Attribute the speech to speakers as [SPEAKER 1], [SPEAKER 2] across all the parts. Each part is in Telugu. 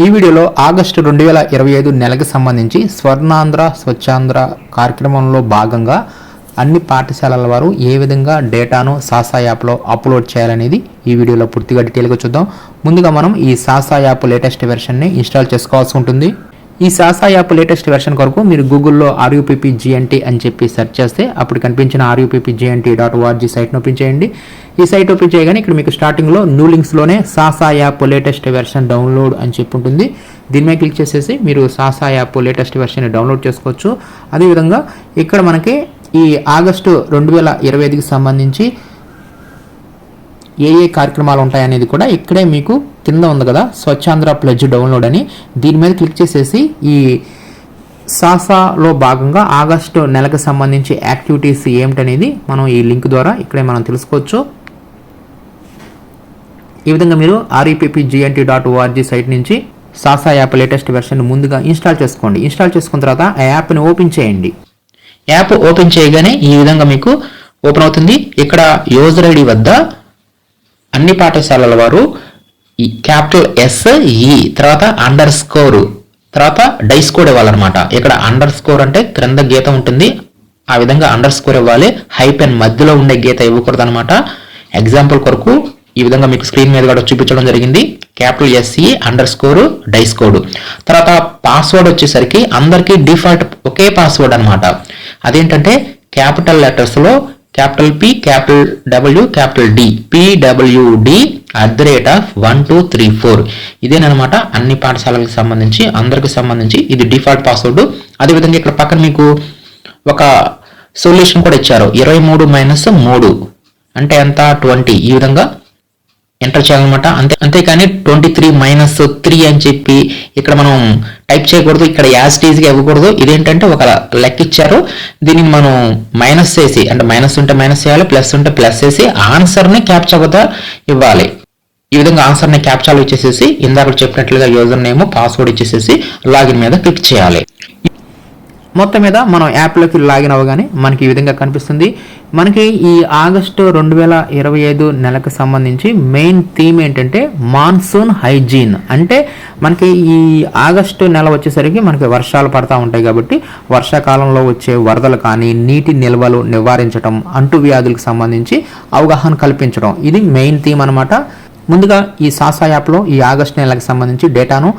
[SPEAKER 1] ఈ వీడియోలో ఆగస్టు రెండు వేల ఇరవై ఐదు నెలకు సంబంధించి స్వర్ణాంధ్ర స్వచ్ఛాంధ్ర కార్యక్రమంలో భాగంగా అన్ని పాఠశాలల వారు ఏ విధంగా డేటాను సాసా యాప్లో అప్లోడ్ చేయాలనేది ఈ వీడియోలో పూర్తిగా డీటెయిల్గా చూద్దాం. ముందుగా మనం ఈ సాసా యాప్ లేటెస్ట్ వెర్షన్ని ఇన్స్టాల్ చేసుకోవాల్సి ఉంటుంది. ఈ సాసా యాప్ లేటెస్ట్ వెర్షన్ కొరకు మీరు గూగుల్లో ఆర్యూపీపీ జిఎన్టీ అని చెప్పి సెర్చ్ చేస్తే అప్పుడు కనిపించిన ఆర్యూపీపీ జిఎన్టీ డాట్ ఓఆర్జీ సైట్ను ఓపెన్ చేయండి. ఈ సైట్ ఓపెన్ చేయగానే ఇక్కడ మీకు స్టార్టింగ్లో new లింక్స్లోనే SASA app latest version download అని చెప్పి ఉంటుంది. దీని మీద క్లిక్ చేసేసి మీరు SASA app latest version download చేసుకోవచ్చు. అదేవిధంగా ఇక్కడ మనకి ఈ ఆగస్టు రెండు వేల ఇరవై ఐదుకి సంబంధించి ఏ ఏ కార్యక్రమాలు ఉంటాయనేది కూడా ఇక్కడే మీకు కింద ఉంది కదా. స్వచ్ఛాంధ్ర ప్లెడ్జ్ డౌన్లోడ్ అని. దీని మీద క్లిక్ చేసేసి ఈ సాసాలో భాగంగా ఆగస్టు నెలకు సంబంధించి యాక్టివిటీస్ ఏమిటనేది మనం ఈ లింక్ ద్వారా ఇక్కడే మనం తెలుసుకోవచ్చు. ఈ విధంగా మీరు REPP GNT dot ORG site నుంచి సాసా యాప్ లేటెస్ట్ వెర్షన్ ముందుగా ఇన్స్టాల్ చేసుకోండి. ఇన్స్టాల్ చేసుకున్న తర్వాత ఆ యాప్ని ఓపెన్ చేయండి. యాప్ ఓపెన్ చేయగానే ఈ విధంగా మీకు ఓపెన్ అవుతుంది. ఇక్కడ యూజర్ ఐడి వద్ద అన్ని పాఠశాలల వారు క్యాపిటల్ ఎస్ ఈ e, తర్వాత అండర్ స్కోర్ తర్వాత డైస్ కోడ్ ఇవ్వాలన్నమాట. ఇక్కడ అండర్ స్కోర్ అంటే క్రింద గీత ఉంటుంది. ఆ విధంగా అండర్ స్కోర్ ఇవ్వాలి హైపెన్ మధ్యలో ఉండే గీత ఇవ్వకూడదు అనమాట ఎగ్జాంపుల్ కొరకు ఈ విధంగా మీకు స్క్రీన్ మీద కూడా చూపించడం జరిగింది. Capital SE underscore DISE code తర్వాత పాస్వర్డ్ వచ్చేసరికి అందరికీ డిఫాల్ట్ ఒకే పాస్వర్డ్ అనమాట అదేంటంటే capital లెటర్స్లో capital P capital W capital D PWD at the rate of one two three four ఇదేనమాట అన్ని పాఠశాలలకు సంబంధించి అందరికి సంబంధించి ఇది డిఫాల్ట్ పాస్వర్డ్ అదేవిధంగా ఇక్కడ పక్కన మీకు ఒక సొల్యూషన్ కూడా ఇచ్చారు. ఇరవై మూడు మైనస్ మూడు. అంటే ఎంత? ట్వంటీ ఈ విధంగా ఎంటర్ చేయాలన్నమాట. అంతే అంతేకాని ట్వంటీ త్రీ మైనస్ త్రీ అని చెప్పి ఇక్కడ మనం టైప్ చేయకూడదు. ఇక్కడ యాజ్ టీజ్గా ఇవ్వకూడదు. ఇదేంటంటే ఒక లెక్క ఇచ్చారు. దీనిని మనం మైనస్ చేసి అంటే మైనస్ ఉంటే మైనస్ చేయాలి ప్లస్ ఉంటే ప్లస్ చేసి ఆన్సర్ని క్యాప్చా వద్ద ఇవ్వాలి. ఈ విధంగా ఆన్సర్ని క్యాప్చాలు ఇచ్చేసేసి ఇందాక చెప్పినట్లుగా యూజర్ నేమ్ పాస్వర్డ్ ఇచ్చేసేసి లాగిన్ మీద క్లిక్ చేయాలి. మొత్తం మీద మనం యాప్లోకి లాగిన్ అవ్వగానే మనకి ఈ విధంగా కనిపిస్తుంది. మనకి ఈ ఆగస్టు రెండు వేల ఇరవై ఐదు నెలకు సంబంధించి మెయిన్ థీమ్ ఏంటంటే మాన్సూన్ హైజీన్. అంటే మనకి ఈ ఆగస్టు నెల వచ్చేసరికి మనకి వర్షాలు పడతా ఉంటాయి కాబట్టి వర్షాకాలంలో వచ్చే వరదలు కానీ నీటి నిల్వలు నివారించడం అంటువ్యాధులకు సంబంధించి అవగాహన కల్పించడం ఇది మెయిన్ థీమ్ అనమాట ముందుగా ఈ సాసా యాప్లో ఈ ఆగస్టు నెలకు సంబంధించి డేటాను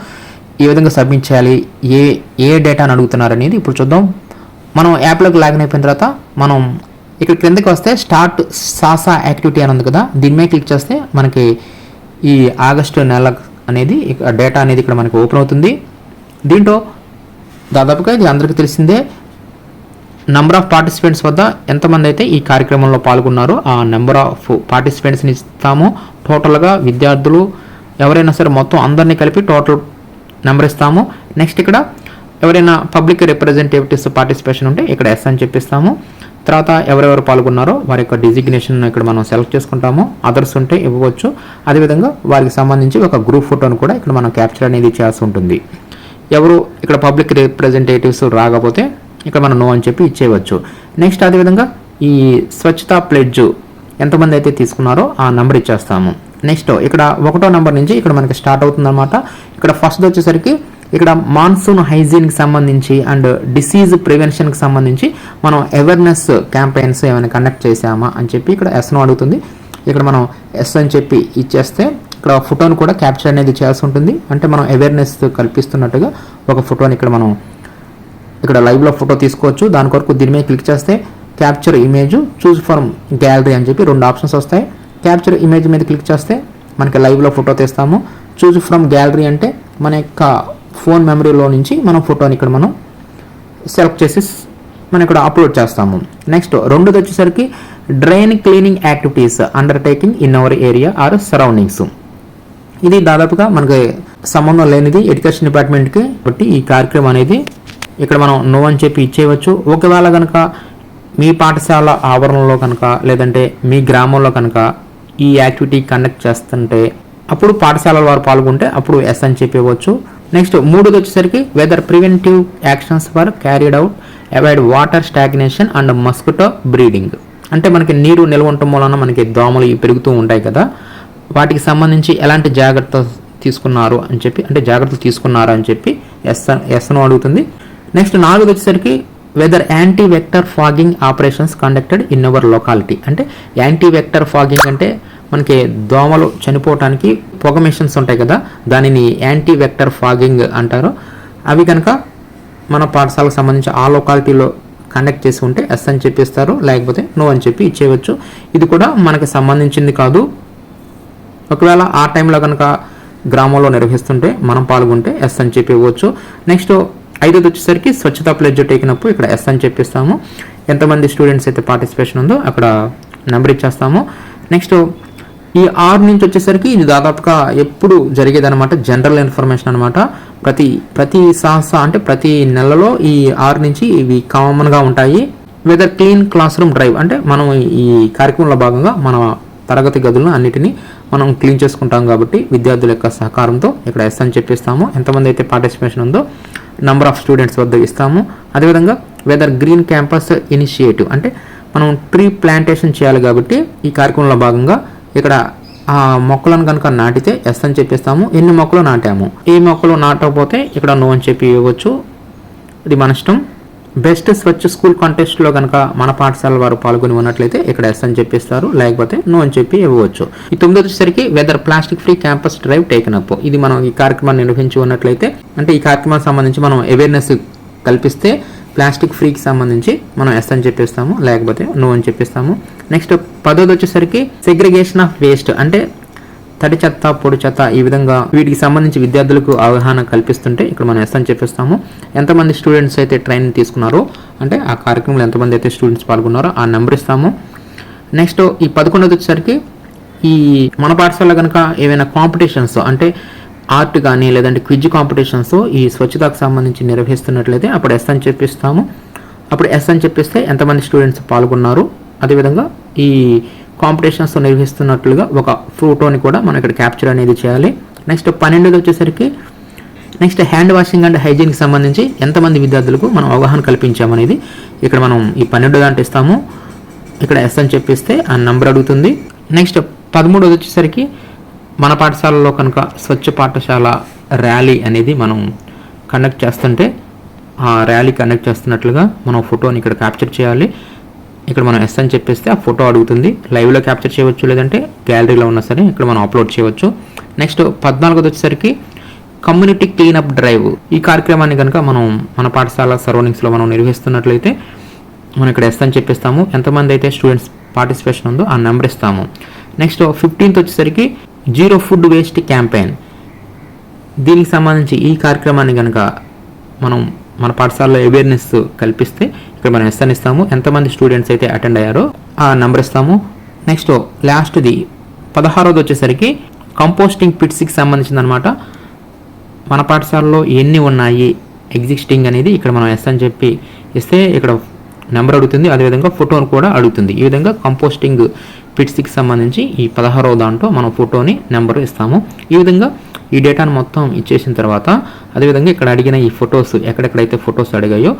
[SPEAKER 1] ఏ విధంగా సబ్మిట్ చేయాలి ఏ ఏ డేటాను అడుగుతున్నారు అనేది ఇప్పుడు చూద్దాం. మనం యాప్లోకి లాగిన్ అయిపోయిన తర్వాత మనం ఇక్కడ క్రిందకి వస్తే స్టార్ట్ సాసా యాక్టివిటీ అని ఉంది కదా దీని మీద క్లిక్ చేస్తే మనకి ఈ ఆగస్టు నెల అనేది డేటా అనేది ఇక్కడ మనకి ఓపెన్ అవుతుంది. దీంట్లో దాదాపుగా ఇది అందరికీ తెలిసిందే నంబర్ ఆఫ్ పార్టిసిపెంట్స్ వద్ద ఎంతమంది అయితే ఈ కార్యక్రమంలో పాల్గొన్నారో ఆ నెంబర్ ఆఫ్ పార్టిసిపెంట్స్ని ఇస్తాము. టోటల్గా విద్యార్థులు ఎవరైనా సరే మొత్తం అందరినీ కలిపి టోటల్ నెంబర్ ఇస్తాము. నెక్స్ట్ ఇక్కడ ఎవరైనా పబ్లిక్ రిప్రజెంటేటివ్స్ పార్టిసిపేషన్ ఉంటే ఇక్కడ ఎస్ అని చెప్పిస్తాము. తర్వాత ఎవరెవరు పాల్గొన్నారో వారి యొక్క డిజిగ్నేషన్ ఇక్కడ మనం సెలెక్ట్ చేసుకుంటాము. అదర్స్ ఉంటే ఇవ్వవచ్చు. అదేవిధంగా వారికి సంబంధించి ఒక గ్రూప్ ఫోటోను కూడా ఇక్కడ మనం క్యాప్చర్ అనేది చేయాల్సి ఉంటుంది. ఎవరు ఇక్కడ పబ్లిక్ రిప్రజెంటేటివ్స్ రాకపోతే ఇక్కడ మనం నో అని చెప్పి ఇచ్చేయవచ్చు. నెక్స్ట్ అదేవిధంగా ఈ స్వచ్ఛతా ప్లెడ్జ్ ఎంతమంది అయితే తీసుకున్నారో ఆ నెంబర్ ఇచ్చేస్తాము. నెక్స్ట్ ఇక్కడ ఒకటో నెంబర్ నుంచి ఇక్కడ మనకి స్టార్ట్ అవుతుందన్నమాట. ఇక్కడ ఫస్ట్ వచ్చేసరికి ఇక్కడ మాన్సూన్ హైజీన్కి సంబంధించి అండ్ డిసీజ్ ప్రివెన్షన్కి సంబంధించి మనం అవేర్నెస్ క్యాంపెయిన్స్ ఏమైనా కండక్ట్ చేసామా అని చెప్పి ఇక్కడ ఎస్ను అడుగుతుంది. ఇక్కడ మనం ఎస్ అని చెప్పి ఇచ్చేస్తే ఇక్కడ ఫోటోను కూడా క్యాప్చర్ అనేది చేయాల్సి ఉంటుంది. అంటే మనం అవేర్నెస్ కల్పిస్తున్నట్టుగా ఒక ఫోటోని ఇక్కడ మనం ఇక్కడ లైవ్లో ఫోటో తీసుకోవచ్చు. దాని కొరకు దీని మీద క్లిక్ చేస్తే capture image choose from gallery అని చెప్పి రెండు ఆప్షన్స్ వస్తాయి. క్యాప్చర్ ఇమేజ్ మీద క్లిక్ చేస్తే మనకి లైవ్లో ఫోటో తీస్తాము. చూజ్ ఫ్రమ్ గ్యాలరీ అంటే మన యొక్క ఫోన్ మెమరీలో నుంచి మనం ఫోటోని ఇక్కడ మనం సెలెక్ట్ చేసి మనం ఇక్కడ అప్లోడ్ చేస్తాము. నెక్స్ట్ రెండోది వచ్చేసరికి drain cleaning activities undertaking in our area or surroundings ఇది దాదాపుగా మనకి సంబంధం లేనిది ఎడ్యుకేషన్ డిపార్ట్మెంట్కి బట్టి ఈ కార్యక్రమం అనేది ఇక్కడ మనం నో అని చెప్పి ఇచ్చేయవచ్చు. ఒకవేళ కనుక మీ పాఠశాల ఆవరణలో కనుక లేదంటే మీ గ్రామంలో కనుక ఈ యాక్టివిటీ కండక్ట్ చేస్తుంటే అప్పుడు పాఠశాలల వారు పాల్గొంటే అప్పుడు ఎస్ అని చెప్పవచ్చు. నెక్స్ట్ మూడోది వచ్చేసరికి whether preventive actions for carried out avoid water stagnation and mosquito breeding అంటే మనకి నీరు నిల్వ ఉండటం వలన మనకి దోమలు పెరుగుతూ ఉంటాయి కదా. వాటికి సంబంధించి ఎలాంటి జాగ్రత్త తీసుకున్నారు అని చెప్పి అంటే జాగ్రత్తలు తీసుకున్నారు అని చెప్పి ఎస్ ఎస్ అడుగుతుంది. నెక్స్ట్ నాలుగు వచ్చేసరికి whether anti vector fogging operations conducted in our locality అంటే యాంటీ వెక్టర్ ఫాగింగ్ అంటే మనకి దోమలు చనిపోవటానికి పొగ మిషన్స్ ఉంటాయి కదా దానిని యాంటీ వెక్టర్ ఫాగింగ్ అంటారు. అవి కనుక మన పాఠశాలకు సంబంధించి ఆ లొకాలిటీలో కండక్ట్ చేసి ఉంటే ఎస్ అని చెప్పిస్తారు లేకపోతే నో అని చెప్పి ఇచ్చేయవచ్చు. ఇది కూడా మనకి సంబంధించింది కాదు. ఒకవేళ ఆ టైంలో కనుక గ్రామంలో నిర్వహిస్తుంటే మనం పాల్గొంటే ఎస్ అని చెప్పి ఇవ్వచ్చు. నెక్స్ట్ ఐదోది వచ్చేసరికి స్వచ్ఛత ప్లెడ్జ్ టేకినప్పుడు ఇక్కడ ఎస్ అని చెప్పిస్తాము. ఎంతమంది స్టూడెంట్స్ అయితే పార్టిసిపేషన్ ఉందో అక్కడ నెంబర్ ఇచ్చేస్తాము. నెక్స్ట్ ఈ ఆరు నుంచి వచ్చేసరికి ఇది దాదాపుగా ఎప్పుడు జరిగేదన్నమాట? జనరల్ ఇన్ఫర్మేషన్ అనమాట ప్రతి ప్రతి సంస్థ అంటే ప్రతి నెలలో ఈ ఆరు నుంచి ఇవి కామన్గా ఉంటాయి. Whether clean classroom drive అంటే మనం ఈ కార్యక్రమంలో భాగంగా మన తరగతి గదులను అన్నిటినీ మనం క్లీన్ చేసుకుంటాం కాబట్టి విద్యార్థుల యొక్క సహకారంతో ఇక్కడ ఎస్ అని చెప్పిస్తాము. ఎంతమంది అయితే పార్టిసిపేషన్ ఉందో నంబర్ ఆఫ్ స్టూడెంట్స్ వద్ద ఇస్తాము. అదేవిధంగా వెదర్ గ్రీన్ క్యాంపస్ ఇనిషియేటివ్ అంటే మనం ట్రీ ప్లాంటేషన్ చేయాలి కాబట్టి ఈ కార్యక్రమంలో భాగంగా ఇక్కడ ఆ మొక్కలను కనుక నాటితే ఎస్ అని చెప్పిస్తాము. ఎన్ని మొక్కలు నాటాము? ఏ మొక్కలు నాటకపోతే ఇక్కడ నో అని చెప్పి ఇవ్వచ్చు ఇది మన ఇష్టం. బెస్ట్ స్వచ్ఛ స్కూల్ కాంటెస్ట్లో కనుక మన పాఠశాల వారు పాల్గొని ఉన్నట్లయితే ఇక్కడ ఎస్ అని చెప్పిస్తారు. లేకపోతే నో అని చెప్పి ఇవ్వవచ్చు. ఈ తొమ్మిది వచ్చేసరికి whether plastic free campus drive taken up ఇది మనం ఈ కార్యక్రమాన్ని నిర్వహించి ఉన్నట్లయితే అంటే ఈ కార్యక్రమానికి సంబంధించి మనం అవేర్నెస్ కల్పిస్తే ప్లాస్టిక్ ఫ్రీకి సంబంధించి మనం ఎస్ అని చెప్పిస్తాము. లేకపోతే నో అని చెప్పిస్తాము. నెక్స్ట్ పదోది వచ్చేసరికి సెగ్రిగేషన్ ఆఫ్ వేస్ట్ అంటే తడి చెత్త పొడి చెత్త ఈ విధంగా వీటికి సంబంధించి విద్యార్థులకు అవగాహన కల్పిస్తుంటే ఇక్కడ మనం ఎస్ అని చెప్పిస్తాము. ఎంతమంది స్టూడెంట్స్ అయితే ట్రైనింగ్ తీసుకున్నారో అంటే ఆ కార్యక్రమంలో ఎంతమంది అయితే స్టూడెంట్స్ పాల్గొన్నారో ఆ నెంబర్ ఇస్తాము. నెక్స్ట్ ఈ పదకొండోది వచ్చేసరికి ఈ మన పాఠశాలలో కనుక ఏవైనా కాంపిటీషన్స్ అంటే ఆర్ట్ కానీ లేదంటే క్విజ్ కాంపిటీషన్స్ ఈ స్వచ్ఛతకు సంబంధించి నిర్వహిస్తున్నట్లయితే అప్పుడు ఎస్ అని చెప్పిస్తాము. అప్పుడు ఎస్ అని చెప్పిస్తే ఎంతమంది స్టూడెంట్స్ పాల్గొన్నారు? అదేవిధంగా ఈ కాంపిటీషన్స్తో నిర్వహిస్తున్నట్లుగా ఒక ఫోటోని కూడా మనం ఇక్కడ క్యాప్చర్ అనేది చేయాలి. నెక్స్ట్ పన్నెండుది వచ్చేసరికి నెక్స్ట్ హ్యాండ్ వాషింగ్ అండ్ హైజీన్కి సంబంధించి ఎంతమంది విద్యార్థులకు మనం అవగాహన కల్పించామనేది ఇక్కడ మనం ఈ పన్నెండు దాంట్లో ఇస్తాము. ఇక్కడ ఎస్ అని చెప్పిస్తే ఆ నెంబర్ అడుగుతుంది. నెక్స్ట్ పదమూడోది వచ్చేసరికి మన పాఠశాలలో కనుక స్వచ్ఛ పాఠశాల ర్యాలీ అనేది మనం కండక్ట్ చేస్తుంటే ఆ ర్యాలీ కండక్ట్ చేస్తున్నట్లుగా మనం ఫోటోని ఇక్కడ క్యాప్చర్ చేయాలి. ఇక్కడ మనం ఎస్ అని చెప్పేస్తే ఆ ఫోటో అడుగుతుంది. లైవ్లో క్యాప్చర్ చేయవచ్చు లేదంటే గ్యాలరీలో ఉన్నా సరే ఇక్కడ మనం అప్లోడ్ చేయవచ్చు. నెక్స్ట్ పద్నాలుగోది వచ్చేసరికి కమ్యూనిటీ క్లీనప్ డ్రైవ్ ఈ కార్యక్రమాన్ని కనుక మనం మన పాఠశాల సరౌండింగ్స్లో మనం నిర్వహిస్తున్నట్లయితే మనం ఇక్కడ ఎస్ అని చెప్పిస్తాము. ఎంతమంది అయితే స్టూడెంట్స్ పార్టిసిపేషన్ ఉందో ఆ నెంబర్ ఇస్తాము. నెక్స్ట్ ఫిఫ్టీన్త్ వచ్చేసరికి జీరో ఫుడ్ వేస్ట్ క్యాంపెయిన్ దీనికి సంబంధించి ఈ కార్యక్రమాన్ని కనుక మనం మన పాఠశాలలో అవేర్నెస్ కల్పిస్తే ఇక్కడ మనం ఎస్ అని ఇస్తాము. ఎంతమంది స్టూడెంట్స్ అయితే అటెండ్ అయ్యారో ఆ నెంబర్ ఇస్తాము. నెక్స్ట్ లాస్ట్ది పదహారోది వచ్చేసరికి కంపోస్టింగ్ పిట్స్కి సంబంధించింది అనమాట మన పాఠశాలలో ఎన్ని ఉన్నాయి? ఎగ్జిస్టింగ్ అనేది ఇక్కడ మనం ఎస్ అని చెప్పి ఇస్తే ఇక్కడ నెంబర్ అడుగుతుంది. అదేవిధంగా ఫోటోను కూడా అడుగుతుంది. ఈ విధంగా కంపోస్టింగ్ పిట్స్కి సంబంధించి ఈ పదహారవ దాంట్లో మనం ఫోటోని నెంబర్ ఇస్తాము. ఈ విధంగా ఈ డేటాను మొత్తం ఇచ్చేసిన తర్వాత అదేవిధంగా ఇక్కడ అడిగిన ఈ ఫొటోస్ ఎక్కడెక్కడైతే ఫొటోస్ అడిగాయో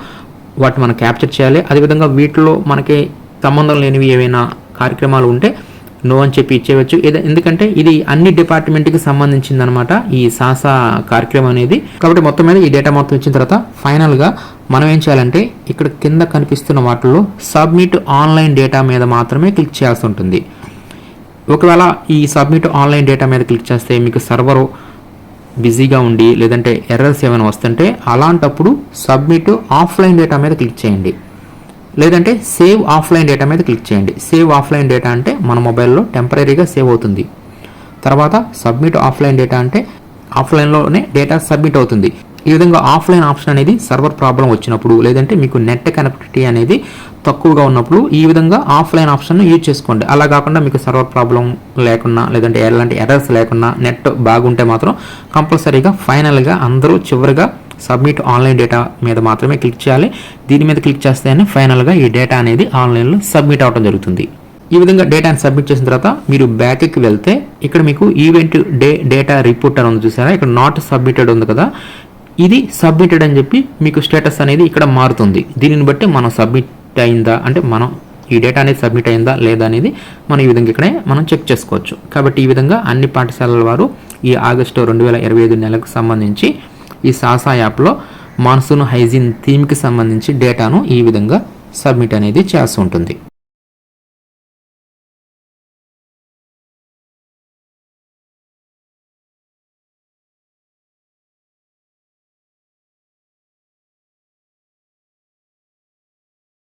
[SPEAKER 1] వాటిని మనం క్యాప్చర్ చేయాలి. అదేవిధంగా వీటిలో మనకి సంబంధం లేనివి ఏవైనా కార్యక్రమాలు ఉంటే నో అని చెప్పి ఇచ్చేయవచ్చు. ఎందుకంటే ఇది అన్ని డిపార్ట్మెంట్కి సంబంధించింది అనమాట ఈ సాసా కార్యక్రమం అనేది. కాబట్టి మొత్తం మీద ఈ డేటా మొత్తం ఇచ్చిన తర్వాత ఫైనల్గా మనం ఏం చేయాలంటే ఇక్కడ కింద కనిపిస్తున్న వాటిల్లో సబ్మిట్ ఆన్లైన్ డేటా మీద మాత్రమే క్లిక్ చేయాల్సి ఉంటుంది. ఒకవేళ ఈ సబ్మిట్ ఆన్లైన్ డేటా మీద క్లిక్ చేస్తే మీకు సర్వరు బిజీగా ఉండి లేదంటే ఎర్రర్స్ ఏమైనా వస్తుంటే అలాంటప్పుడు సబ్మిట్ ఆఫ్లైన్ డేటా మీద క్లిక్ చేయండి. లేదంటే సేవ్ ఆఫ్లైన్ డేటా మీద క్లిక్ చేయండి. సేవ్ ఆఫ్లైన్ డేటా అంటే మన మొబైల్లో టెంపరీగా సేవ్ అవుతుంది. తర్వాత సబ్మిట్ ఆఫ్లైన్ డేటా అంటే ఆఫ్లైన్లోనే డేటా సబ్మిట్ అవుతుంది. ఈ విధంగా ఆఫ్లైన్ ఆప్షన్ అనేది సర్వర్ ప్రాబ్లం వచ్చినప్పుడు లేదంటే మీకు నెట్ కనెక్టివిటీ అనేది తక్కువగా ఉన్నప్పుడు ఈ విధంగా ఆఫ్లైన్ ఆప్షన్ యూజ్ చేసుకోండి. అలా కాకుండా మీకు సర్వర్ ప్రాబ్లం లేకున్నా లేదంటే ఎలాంటి ఎర్రర్స్ లేకున్నా నెట్ బాగుంటే మాత్రం కంపల్సరీగా ఫైనల్గా అందరూ చివరిగా సబ్మిట్ ఆన్లైన్ డేటా మీద మాత్రమే క్లిక్ చేయాలి. దీని మీద క్లిక్ చేస్తేనే ఫైనల్గా ఈ డేటా అనేది ఆన్లైన్లో సబ్మిట్ అవడం జరుగుతుంది. ఈ విధంగా డేటాని సబ్మిట్ చేసిన తర్వాత మీరు బ్యాక్కి వెళ్తే ఇక్కడ మీకు ఈవెంట్ డే డేటా రిపోర్ట్ అని ఉంది చూసారా? ఇక్కడ నాట్ సబ్మిటెడ్ ఉంది కదా. ఇది సబ్మిటెడ్ అని చెప్పి మీకు స్టేటస్ అనేది ఇక్కడ మారుతుంది. దీనిని బట్టి మనం సబ్మిట్ అయిందా అంటే మనం ఈ డేటా అనేది సబ్మిట్ అయిందా లేదా అనేది మనం ఈ విధంగా ఇక్కడే మనం చెక్ చేసుకోవచ్చు. కాబట్టి ఈ విధంగా అన్ని పాఠశాలల వారు ఈ ఆగస్టు రెండు వేల ఇరవై ఐదు నెలకు సంబంధించి ఈ సాసా యాప్లో మాన్సూన్ హైజీన్ థీమ్కి సంబంధించి డేటాను ఈ విధంగా సబ్మిట్ అనేది చేస్తుంటుంది